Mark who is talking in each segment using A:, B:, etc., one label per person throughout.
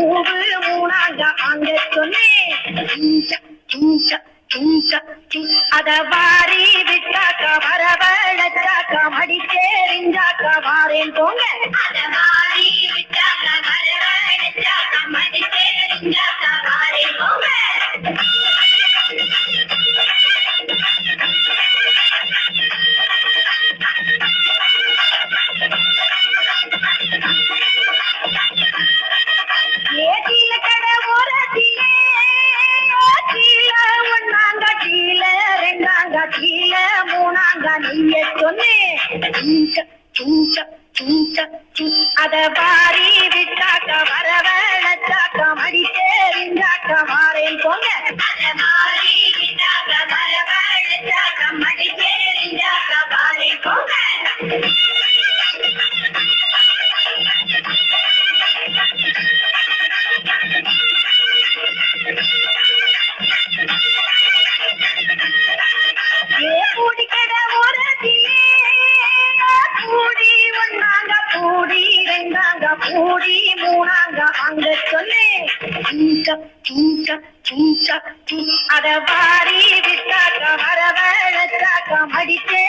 A: பூவு மூணாங்க அங்க சொன்னே அத வாரி விட்டாக்கா வரவழைச்சாக்கா மடி தெரிஞ்சாக்கா மாறேன் போங்க. நீய சொன்னேன் அத பாரி விட்டாக்க வரவழைச்சாக்க மடி சேரிஞ்சாக்க மாறேன் போங்க ஏ கூடிக்கடா வாங்க சொன்னேன் அட வாரி விட்டாக்கம் அரவழைச்சாக்கம் அடித்தே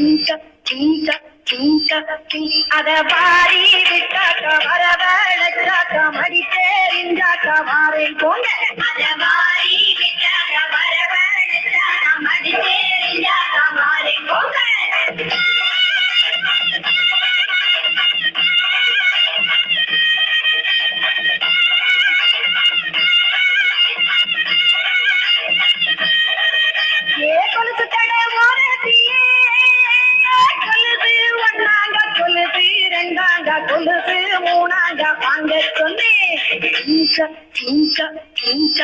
A: திங்க திங்க திங்க திங் அத பாரி விட்டாக்க வரவழைச்சாக்க மடி பேரிஞ்சாக்க மாறேன் போங்க. అంగత్తునే ఇంక ఇంక ఇంక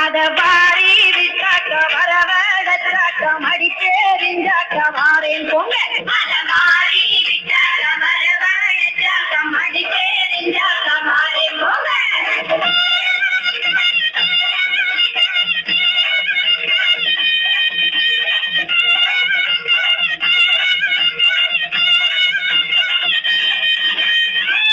A: అదవారి విట్టాక వరవ